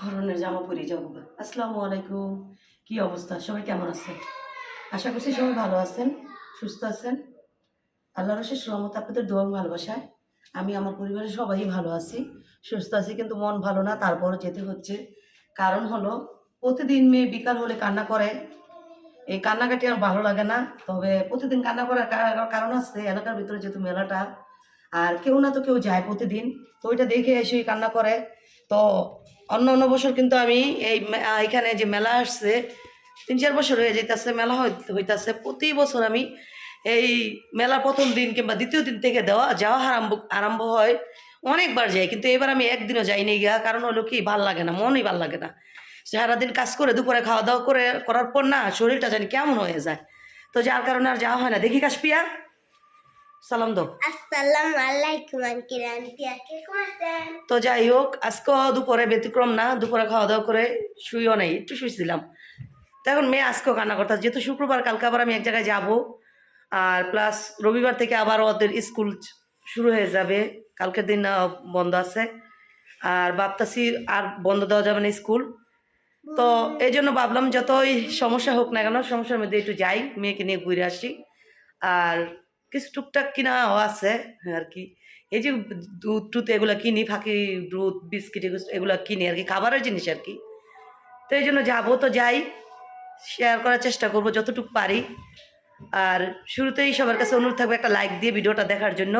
ধরনের জামা পরে যাব আসসালামু আলাইকুম। কি অবস্থা? সবাই কেমন আছেন? আশা করছি সবাই ভালো আছেন, সুস্থ আছেন। আল্লাহর শেষ রহমত আপনাদের দোয়া ভালোবাসায় আমি আমার পরিবারের সবাই ভালো আছি, সুস্থ আছি, কিন্তু মন ভালো না, তারপরও যেতে হচ্ছে। কারণ হলো, প্রতিদিন মেয়ে বিকাল হলে কান্না করে। এই কান্নাকাটি আর ভালো লাগে না, তবে প্রতিদিন কান্না করার কারণ আছে, এলাকার ভিতরে যেহেতু মেলাটা, আর কেউ না তো কেউ যায় প্রতিদিন, তো ওইটা দেখে এসে ওই কান্না করে। তো অন্য অন্য বছর কিন্তু আমি এই এখানে যে মেলা আসছে, তিন চার বছর হয়ে যাইতেছে, মেলা হই- হইতাছে, প্রতি বছর আমি এই মেলার প্রথম দিন কিংবা দ্বিতীয় দিন থেকে দেওয়া যাওয়া আরম্ভ আরম্ভ হয় অনেকবার যাই কিন্তু এবার আমি একদিনও যাইনি গিয়া। কারণ হলো কি ভালো লাগে না মনই ভালো লাগে না। সারাদিন কাজ করে দুপুরে খাওয়া দাওয়া করে করার পর না শরীরটা জানি কেমন হয়ে যায়। তো যার কারণে আর যাওয়া হয় না। দেখি কাশপিয়া। সালাম দো আসসালামু আলাইকুম আঙ্কেল আন্টি আকে তো যাই হোক আজকে দুপুরে ব্যতিক্রম না দুপুরে খাওয়া দাওয়া করে শুইও নাই একটু শুয়েছিলাম তো এখন মেয়ে আজকেও কান্না করতে যেহেতু শুক্রবার কালকে আবার আমি এক জায়গায় যাব। আর প্লাস রবিবার থেকে আবার ওদের স্কুল শুরু হয়ে যাবে। কালকের দিন বন্ধ আছে। আর ভাবতাছি আর বন্ধ দেওয়া যাবে না স্কুল তো এই জন্য ভাবলাম যতই সমস্যা হোক না কেন, সমস্যার মধ্যে একটু যাই, মেয়েকে নিয়ে ঘুরে আসি। আর কিছু টুকটাক কিনাও আছে আর কি। এই যে দুধ টুধ এগুলো কিনি, ফাঁকি দুধ, বিস্কিট এগুলো কিনি আর কি, খাবারের জিনিস আর কি। তো এই জন্য যাব তো যাই শেয়ার করার চেষ্টা করব যতটুকু পারি। আর শুরুতেই সবার কাছে অনুরোধ থাকবে একটা লাইক দিয়ে ভিডিওটা দেখার জন্য।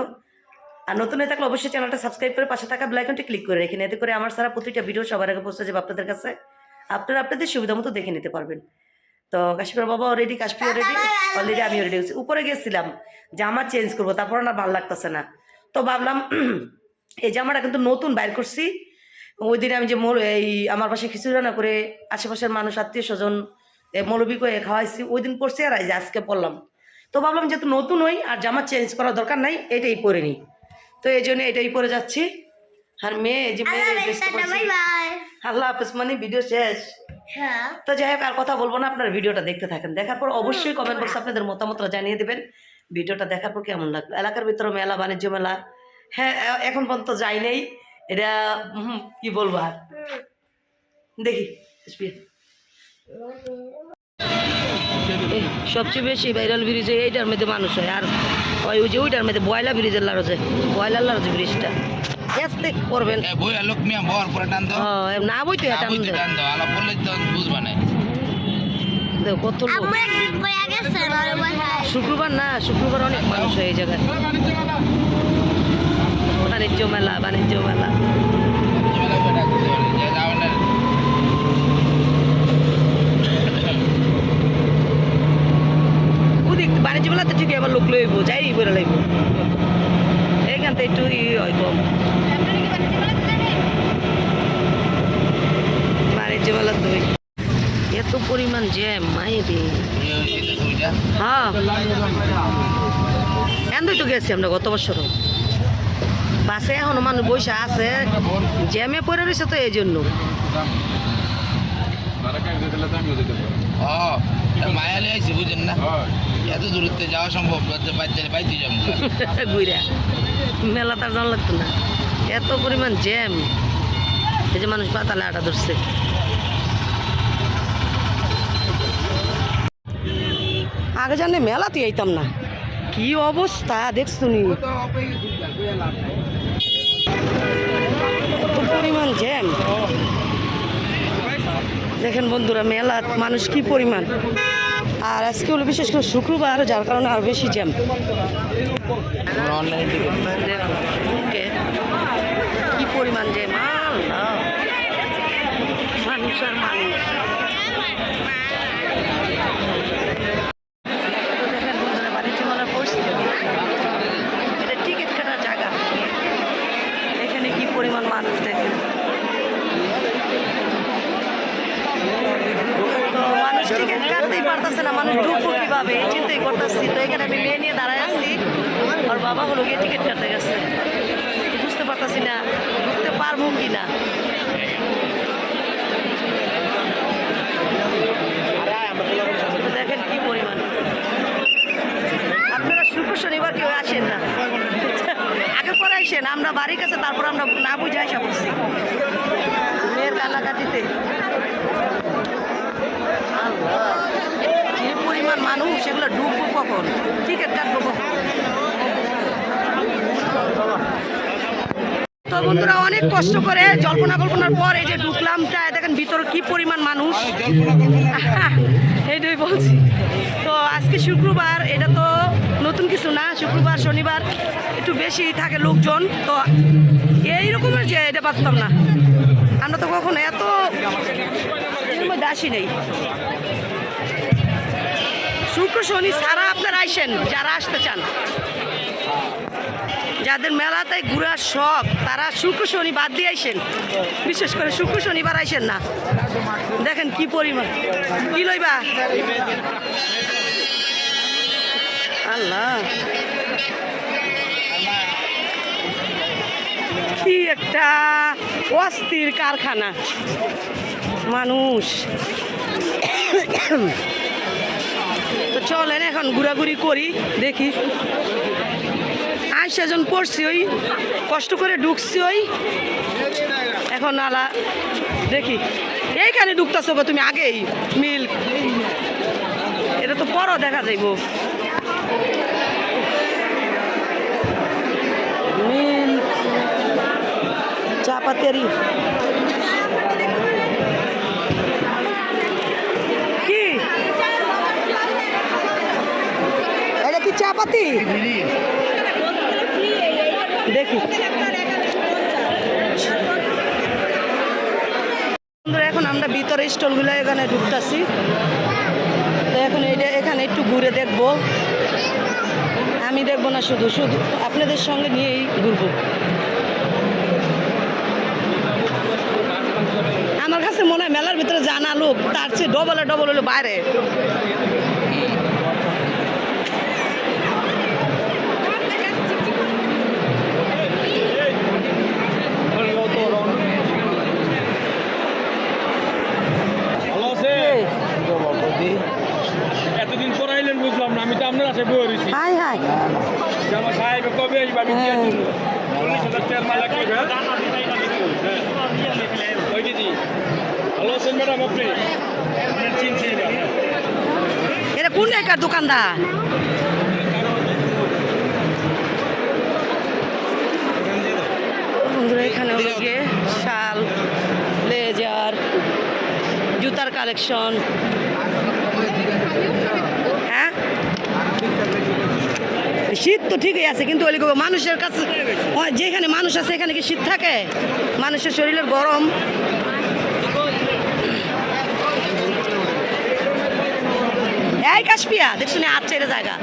আর নতুন হয়ে থাকলে অবশ্যই চ্যানেলটা সাবস্ক্রাইব করে পাশে থাকা বেলাইকনটি ক্লিক করে রেখে এতে করে আমার সারা প্রতিটা ভিডিও সবার আগে পৌঁছে যাবে আপনাদের কাছে। আপনারা আপনাদের সুবিধা মতো দেখে নিতে পারবেন। তো কাশ্মীর বাবা অলরেডি কাশ্মীর রেডি অলরেডি আমি রেডি হচ্ছি উপরে গেছিলাম, জামা চেঞ্জ করব, তারপর না ভালো লাগতেছে না। তো ভাবলাম, এই জামাটা কিন্তু নতুন বাইর করছি। ওই দিন আমি যে মোর, এই আমার পাশে খিচুড়ি রান্না করে আশেপাশের মানুষ, আত্মীয় স্বজন মৌলবী করে খাওয়াইছি ওই দিন পড়ছি আর যে আজকে পড়লাম। তো ভাবলাম যেহেতু নতুন হই আর জামা চেঞ্জ করার দরকার নাই এটাই পরে নিই। তো এই জন্য এটাই পরে যাচ্ছি। আর মেয়ে যে মেয়ে আল্লাহ হাফেজ মানে ভিডিও শেষ। হ্যাঁ। তো যাই হোক আর কথা বলব না আপনার ভিডিওটা দেখতে থাকেন। দেখার পর অবশ্যই কমেন্ট বক্সে আপনাদের মতামতটা জানিয়ে দেবেন। ভিডিওটা দেখার পর কেমন লাগল? এলাকার ভিতরে মেলা বাণিজ্য মেলা। হ্যাঁ এখন পর্যন্ত যাই নেই। এটা কি বলব আর? দেখি সবচেয়ে বেশি ভাইরাল ব্রিজে এইটার মধ্যে মানুষ হয়। আর ওই যে ওইটার মধ্যে বয়লা ব্রিজের লারজে বয়লার লারজে ব্রিজটা আসতে করবেন। না বই তো কত শুক্রবার না শুক্রবার অনেক মানুষ হয় এই জায়গায়। বাণিজ্য মেলা বাণিজ্য মেলা ঝামেলা করে ডাকতে বলে যে যাও না বাণিজ্য মেলাতে ঠিক আবার লোক লইব যাই বলে লাগব এইখান থেকে একটু ই হয় কম। বাণিজ্য মেলা তো। এত পরিমাণ জ্যাম মাইরে শীতে হ্যাঁ। এন্দই তো গেছি আমরা গত বছর বাসে এখনও মানুষ বসে আছে। জ্যামে পড়ে রয়েছে তো এই জন্য। ও মায়ালে আইছি বুঝেন না? এত দূরত্বে যাওয়া সম্ভব? ঘুরে মেলা তার জানা লাগতো না। এত পরিমাণ জ্যাম। এই যে মানুষ পাতালে আটা ধরছে। আগে জানে মেলাতে আইতাম না। কি অবস্থা, দেখছ পরিমাণ জ্যাম। দেখেন বন্ধুরা, মেলা মানুষ কি পরিমাণ? আর আজকে হলো বিশেষ করে শুক্রবার যার কারণে আরও বেশি জ্যাম। কি পরিমাণ যে মাল মানুষ আর মানুষ তো দেখেন বন্ধুরা বাণিজ্য মেলার পরিস্থিতি এটা টিকিট কাটার জায়গা এখানে কি পরিমাণ মানুষ দেখেন তো মানুষ টিকিট কাটতেই পারতেছে না মানুষ ঢুকবো কীভাবে এই চিন্তাই করতেছি তো এখানে আমি মেয়ে নিয়ে দাঁড়ায় আছি। আর বাবা হলো গিয়ে টিকিট কাটতে গেছে। বুঝতে পারতেছি না ঢুকতে পারব কি না দেখেন কি পরিমাণ। আপনারা শুক্র শনিবার কেউ আসেন না। আগে পরে আসেন আমরা বাড়ির কাছে তারপর আমরা না বুঝে আসা করছি মেয়ের কান্নাকাটিতে। আল্লাহ, মানুষ সেগুলো ঢুকবো কখন? টিকিট কাটবো কখন? তো বন্ধুরা অনেক কষ্ট করে জল্পনা কল্পনার পর এই যে ঢুকলাম তাই দেখেন ভিতরে কি পরিমাণ মানুষ? এইটাই বলছি। তো আজকে শুক্রবার, এটা তো নতুন কিছু না, শুক্রবার, শনিবার, একটু বেশি থাকে লোকজন, তো এই রকমের যে এটা পারতাম না। আমরা তো কখনো এত আসি নেই। শুক্র, শনি সারা আপনারা আইসেন, যারা আসতে চান। যাদের মেলাতে ঘুরার শখ, তারা শুক্র, শনি বাদ দিয়ে আইসেন। বিশেষ করে শুক্র, শনিবার আইসেন না। দেখেন কি পরিমাণ। কি লইবা? আল্লাহ। কি একটা অস্থির কারখানা। মানুষ। চলেন, এখন ঘোরাঘুরি করি, দেখি। আই সেজন পড়ছি ওই, কষ্ট করে ঢুকছি ওই, এখন আলা, দেখি। এইখানে ঢুকতেছো গো তুমি আগেই মিল্ক এটা তো পরও দেখা যাইব। মিল্ক চাপাতেরি চাপাতি দেখি। এখন আমরা ভিতরে স্টলগুলো এখানে ঢুকতেছি। তো এখন এটা এখানে একটু ঘুরে দেখব। আমি দেখব না শুধু শুধু আপনাদের সঙ্গে নিয়েই ঘুরবো। আমার কাছে মনে হয় মেলার ভিতরে জানা লোক তার চেয়ে ডবল ডবল হলো বাইরে। এতদিন পর আইলেন বুঝলাম না আমি তো আপনার আছে বই রয়েছি। Hi hi. আমার সাহেব কবে আসবে আমি হ্যাঁ। চল্লিশ হাজার টাকার মাল লাগবে ওই দিদি। ভালো আছেন ম্যাডাম আপনি? চিনছি এটা কোন জায়গার দোকানদার? বন্ধুরা এখানে হলো গিয়ে জুতার কালেকশন হ্যাঁ? শীত তো ঠিকই আছে, কিন্তু ওই মানুষের কাছে যেখানে মানুষ আছে, এখানে কি শীত থাকে? মানুষের শরীরের গরম। এই কাশপিয়া দেখছ না হাত ছেড়ে জায়গা।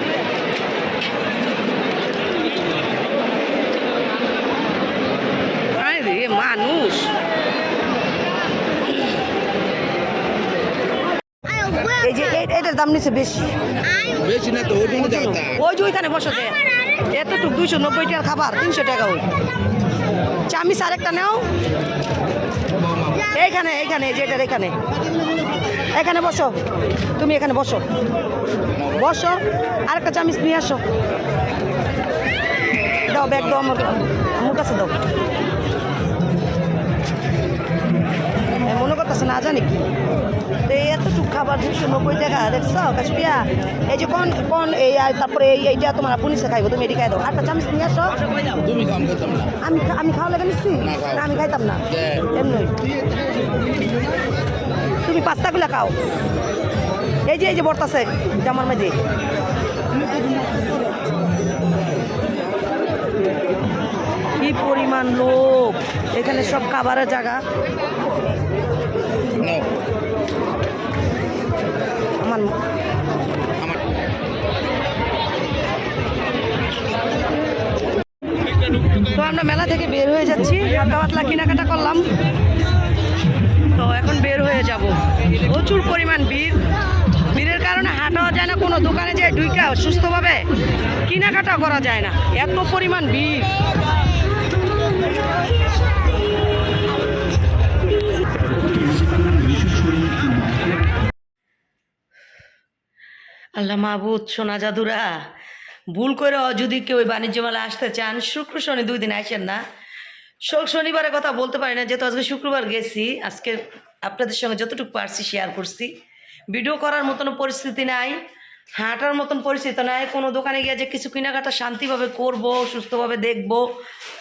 মানুষ। এই যে এটার দাম নিচ্ছে বেশি। বেশি না তো ওই জন্য ওই যে ওইখানে বসতে এতটুকু দুইশো নব্বই টাকার খাবার তিনশো টাকা ওই। চামিচ আরেকটা নাও। এইখানে এইখানে এই যে এটার এখানে। এখানে বসো। তুমি এখানে বসো। বসো। আরেকটা চামিচ নিয়ে আসো। দাও ব্যাগ দাও আমার আমার কাছে দাও। মনে করতেছে না জানি কি। তো এই এতটুকু খাবার দুশো নব্বই টাকা দেখছ? কাশ্মিয়া এই যে কোন কোন এই তারপরে এই এইটা তোমার পুলিশে খাইবো তুমি এটি খাই দাও। আটটা চামচ নিয়ে আসো। আমি আমি খাওয়া লেগে নিচ্ছি না, আমি খাইতাম না। এমনি। তুমি পাস্তাগুলা খাও। এই যে এই যে বর্তাছে জামার মাঝে কি পরিমাণ লোক এখানে সব খাবারের জায়গা। তো আমরা মেলা থেকে বের হয়ে যাচ্ছি। হালকা পাতলা কেনাকাটা করলাম। তো এখন বের হয়ে যাব। প্রচুর পরিমাণ ভিড়। ভিড়ের কারণে হাঁটাও যায় না, কোনো দোকানে যায়, ঢুইকা সুস্থভাবে কেনাকাটা করা যায় না। এত পরিমাণ ভিড়। আল্লাহ মাহবুদ সোনা জাদুরা। ভুল করে যদি কেউ ওই বাণিজ্য মেলা আসতে চান, শুক্র, শনি দুই দিন আসেন না। শোক শনিবারের কথা বলতে পারি না, যেহেতু আজকে শুক্রবার গেছি, আজকে আপনাদের সঙ্গে যতটুকু পারছি শেয়ার করছি। ভিডিও করার মতন পরিস্থিতি নাই, হাঁটার মতন পরিস্থিতি নাই, কোনো দোকানে গিয়ে যে কিছু কেনাকাটা শান্তিভাবে করব, সুস্থভাবে দেখব,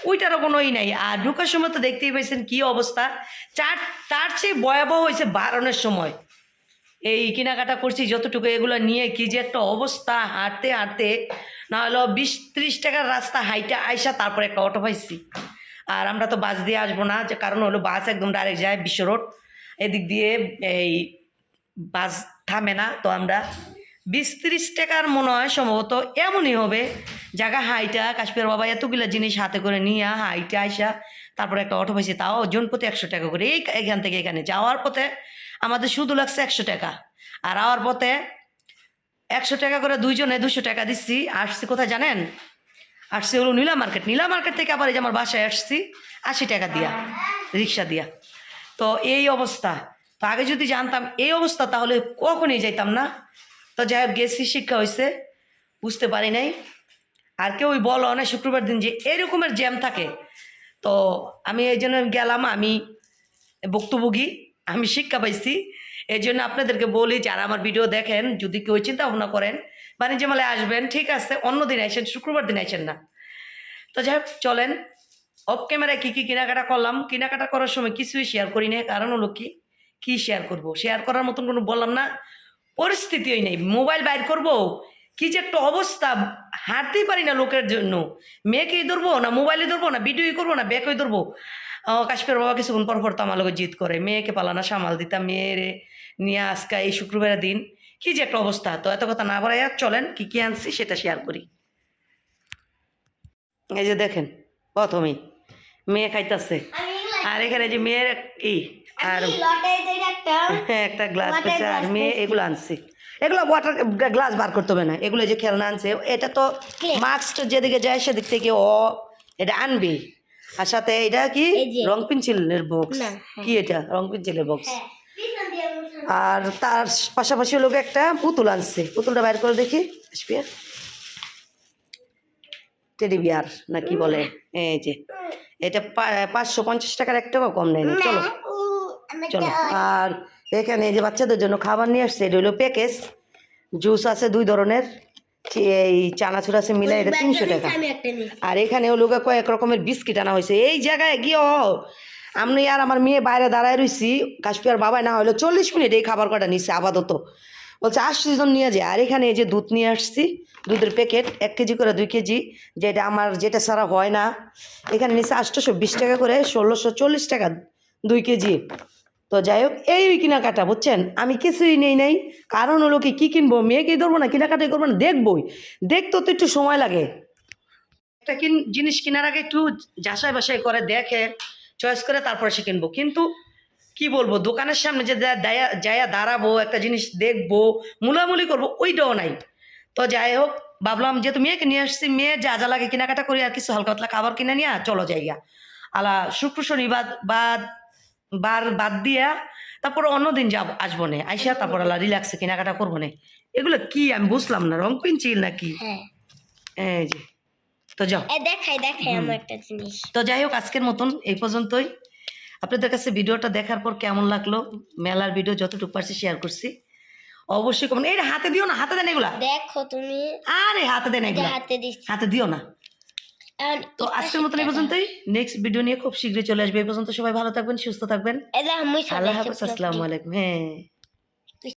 ওইটারও কোনোই নাই। আর ঢুকার সময় তো দেখতেই পাইছেন কী অবস্থা? চার তার চেয়ে ভয়াবহ হয়েছে বারণের সময়। এই কেনাকাটা করছি, যতটুকু এগুলো নিয়ে কি যে একটা অবস্থা, হাঁটতে হাঁটতে না হলো বিশ ত্রিশ টাকার রাস্তা হাইটা আইসা তারপরে একটা অটো পাইছি। আর আমরা তো বাস দিয়ে আসব না, যে কারণ হলো বাস একদম ডাইরেক্ট যায় বিশ্ব রোড। এদিক দিয়ে এই বাস থামে না, তো আমরা বিশ ত্রিশ টাকার মনে হয় সম্ভবত এমনই হবে। জায়গা হাইটা, কাশ্মীর বাবা এতগুলো জিনিস হাতে করে নিয়ে হাইটা আইসা তারপরে একটা অটো পাইছি, তাও জন প্রতি একশো টাকা করে। এই এখান থেকে এখানে যাওয়ার পথে আমাদের শুধু লাগছে একশো টাকা। আর আওয়ার পথে একশো টাকা করে দুইজনে দুশো টাকা দিচ্ছি। আসছি কোথায় জানেন? আসছি হলো নীলা মার্কেট। নীলা মার্কেট থেকে আবার এই যে আমার বাসায় আসছি, আশি টাকা দিয়া, রিক্সা দিয়া। তো এই অবস্থা। তো আগে যদি জানতাম এই অবস্থা, তাহলে কখনই যাইতাম না। তো যাই হোক, গেছি, শিক্ষা হয়েছে বুঝতে পারি নাই। আর কেউই বলো না, শুক্রবার দিন যে এরকমের জ্যাম থাকে। তো আমি এই জন্য গেলাম, আমি ভুক্তভোগী। আমি শিক্ষা পাইছি। এই জন্য আপনাদেরকে বলি, যারা আমার ভিডিও দেখেন, যদি কেউ চিন্তা ভাবনা করেন, বাণিজ্য মেলায় আসবেন, ঠিক আছে অন্য দিন আসেন শুক্রবার দিন আসেন না। তো যাই হোক, চলেন। অফ ক্যামেরায় কী কী কেনাকাটা করলাম? কেনাকাটা করার সময় কিছুই শেয়ার করি না কারণ হলো কি? কী শেয়ার করব? শেয়ার করার মতন কোনো বললাম না। পরিস্থিতিই নেই। মোবাইল বাইর করব? কি যে একটা অবস্থা। হাঁটতেই পারি না লোকের জন্য। মেয়েকেই ধরবো না মোবাইলে ধরবো না, ভিডিওই করব না ব্যাগই ধরবো। কাশ্মীর বাবা কিছুক্ষণ পর পর তো আমার লোক জিত করে। মেয়েকে পালানা সামাল দিতাম মেয়েরে নিয়ে আজকে এই শুক্রবারের দিন। কি যে একটা অবস্থা। তো এত কথা না বাড়াইয়া চলেন কি কি আনছি সেটা শেয়ার করি। এই যে দেখেন প্রথমেই মেয়ে খাইতাছে। আর এখানে যে মেয়ের ই আর একটা হ্যাঁ একটা গ্লাস পেয়েছে আর মেয়ে এগুলো আনছি। এগুলো ওয়াটার গ্লাস বার করতে হবে না। এগুলো যে খেলনা আনছে এটা তো. মাস্ক যেদিকে যায় সেদিক থেকে ও এটা আনবে। আর সাথে এটা কি। রং পেন্সিলের বক্স হ্যাঁ। কি এটা? রং পেন্সিলের বক্স হ্যাঁ মুছানো। আর তার পাশাপাশি লোক একটা পুতুল আনছে। পুতুলটা বাইর করে দেখি আসবে? টেডি বিয়ার না কি বলে? এই যে। এটা পাঁচশো পঞ্চাশ টাকার এক টাকাও কম নেয়নি। চলো। চলো। আর এখানে এই যে বাচ্চাদের জন্য খাবার নিয়ে আসছে এটা হলো প্যাকেজ জুস আছে দুই ধরনের। এই চানাচুর আছে মিলে এটা তিনশো টাকা। আর এখানে হলো গিয়ে কয়েক রকমের বিস্কিট আনা হয়েছে। এই জায়গায় গিয়ে আমি আর আমার মেয়ে বাইরে দাঁড়ায় রইছি কাশ্মীর বাবাই না হলো চল্লিশ মিনিট এই খাবার কটা নিচ্ছে আপাতত। বলছে আসছি জন নিয়ে যায় আর এখানে এই যে দুধ নিয়ে আসছি দুধের প্যাকেট এক কেজি করে দুই কেজি যেটা আমার যেটা সারা হয় না। এখানে নিচ্ছে আটশোশো বিশ টাকা করে ষোলোশো চল্লিশ টাকা দুই কেজি। তো যাই হোক এই কেনাকাটা, বুঝছেন? আমি কিছুই নেই নাই। কারণ হলো কি, কী কিনবো? মেয়েকেই ধরবো না, কেনাকাটাই করব না, দেখবই। দেখতেও তো একটু সময় লাগে। একটা কিন জিনিস কেনার আগে একটু যাচাই বাসাই করে দেখে, চয়েস করে তারপরে সে কিনবো। কিন্তু কি বলব, দোকানের সামনে যে যায়া দাঁড়াবো, একটা জিনিস দেখব, মুলামুলি করব, ওইটাও নাই। তো যাই হোক ভাবলাম যেহেতু মেয়েকে নিয়ে আসছি, মেয়ে যা যা লাগে কেনাকাটা করি, আর কিছু হালকা পাতলা খাবার কিনে নিয়ে চলো যাইয়া আলা শুক্র, শনিবার বাদ বার বাদ দিয়া তারপর অন্যদিন যাব আসব না। আইসা তারপর আলা রিল্যাক্সে কেনাকাটা করব না। এগুলো কি আমি বুঝলাম না রং পেন্সিল নাকি? হ্যাঁ। এই যে তো যাও। দেখাই দেখাই আমার একটা জিনিস। তো যাই হোক আজকের মতন এই পর্যন্তই। আপনাদের কাছে ভিডিওটা দেখার পর কেমন লাগল? মেলার ভিডিও যতটুকু পারছি শেয়ার করছি। অবশ্যই কমেন্ট এই হাতে দিও না হাতে দেন এগুলা। দেখো তুমি। আরে হাতে দেন এগুলা। হাতে দিও না। তো আজকের মতন এই পর্যন্তই। নেক্সট ভিডিও নিয়ে খুব শীঘ্রই চলে আসবে। এই পর্যন্ত সবাই ভালো থাকবেন সুস্থ থাকবেন। আল্লাহ হাফেজ। আসসালামু আলাইকুম। হ্যাঁ।